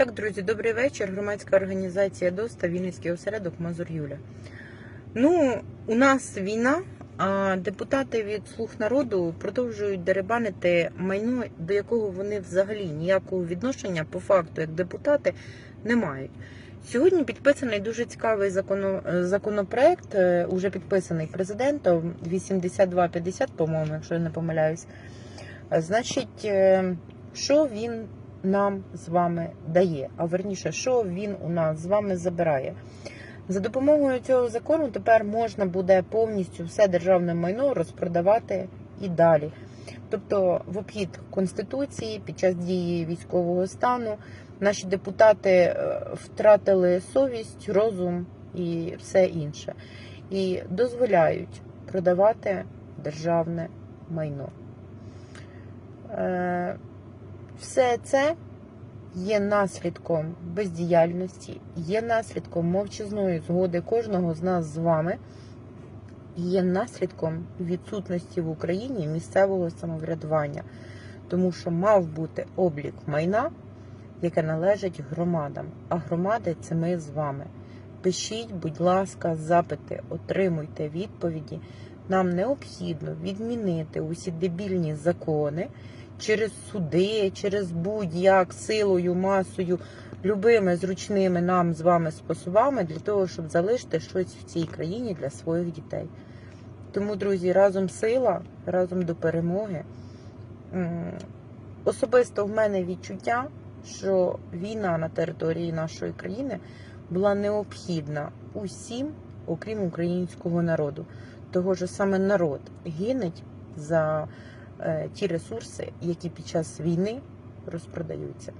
Так, друзі, добрий вечір. Громадська організація ДОСТА, Вінницький осередок Мазур Юля. Ну, у нас війна, а депутати від Слуг народу продовжують деребанити майно, до якого вони взагалі ніякого відношення по факту, як депутати, не мають. Сьогодні підписаний дуже цікавий законо, законопроект, е, уже підписаний президентом 8250, по-моєму, якщо я не помиляюсь. Значить, е, що він нам з вами дає, а верніше, що він у нас з вами забирає. За допомогою цього закону тепер можна буде повністю все державне майно розпродавати і далі. Тобто, в обхід Конституції під час дії військового стану наші депутати е, втратили совість, розум і все інше. І дозволяють продавати державне майно. Все це є наслідком бездіяльності, є наслідком мовчазної згоди кожного з нас з вами, є наслідком відсутності в Україні місцевого самоврядування, тому що мав бути облік майна, яке належить громадам. А громади це ми з вами. Пишіть, будь ласка, запити, отримуйте відповіді. Нам необхідно відмінити усі дебільні закони через суди, через будь-як силою, масою, любими зручними нам з вами способами для того, щоб залишити щось в цій країні для своїх дітей. Тому, друзі, разом сила, разом до перемоги. Особисто в мене відчуття, що війна на території нашої країни була необхідна усім, окрім українського народу. Того що саме народ гинеть за ті ресурси, які під час війни розпродаються.